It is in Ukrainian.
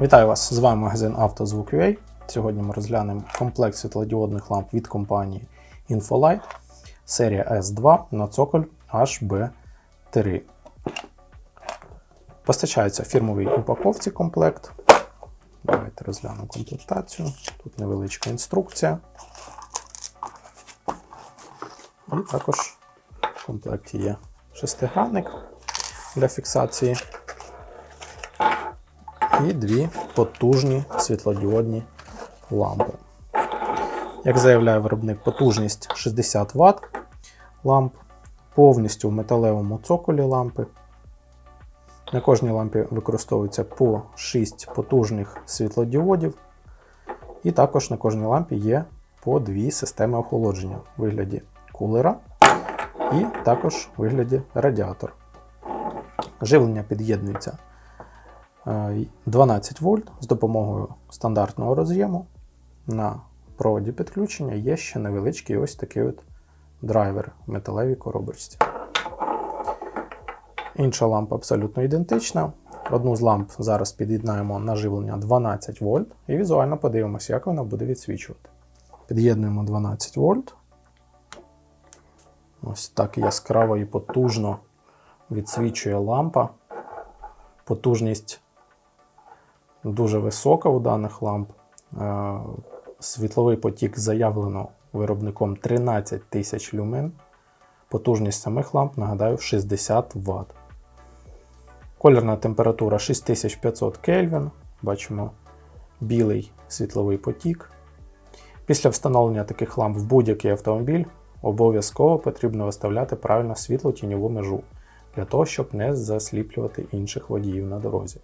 Вітаю вас! З вами магазин «Автозвук.UA». Сьогодні ми розглянемо комплект світлодіодних ламп від компанії Infolight серія S2 на цоколь HB3. Постачається в фірмовій упаковці комплект. Давайте розглянемо комплектацію. Тут невеличка інструкція. І також в комплекті є шестигранник для фіксації і дві потужні світлодіодні лампи. Як заявляє виробник, потужність 60 Вт ламп, повністю в металевому цоколі лампи. На кожній лампі використовується по 6 потужних світлодіодів, і також на кожній лампі є по дві системи охолодження в вигляді кулера і також в вигляді радіатора. Живлення під'єднується 12 вольт з допомогою стандартного роз'єму. На проводі підключення є ще невеличкий ось такий от драйвер металевій коробочці. Інша лампа абсолютно ідентична. Одну з ламп зараз під'єднаємо на живлення 12 вольт і візуально подивимося, як вона буде відсвічувати. Під'єднуємо 12 вольт. Ось так яскраво і потужно відсвічує лампа. Потужність дуже висока у даних ламп. Е, Світловий потік заявлено виробником 13 тисяч люмен. Потужність самих ламп, нагадаю, 60 Вт. Колірна температура 6500 Кельвін. Бачимо білий світловий потік. Після встановлення таких ламп в будь-який автомобіль обов'язково потрібно виставляти правильно світло-тіньову межу для того, щоб не засліплювати інших водіїв на дорозі.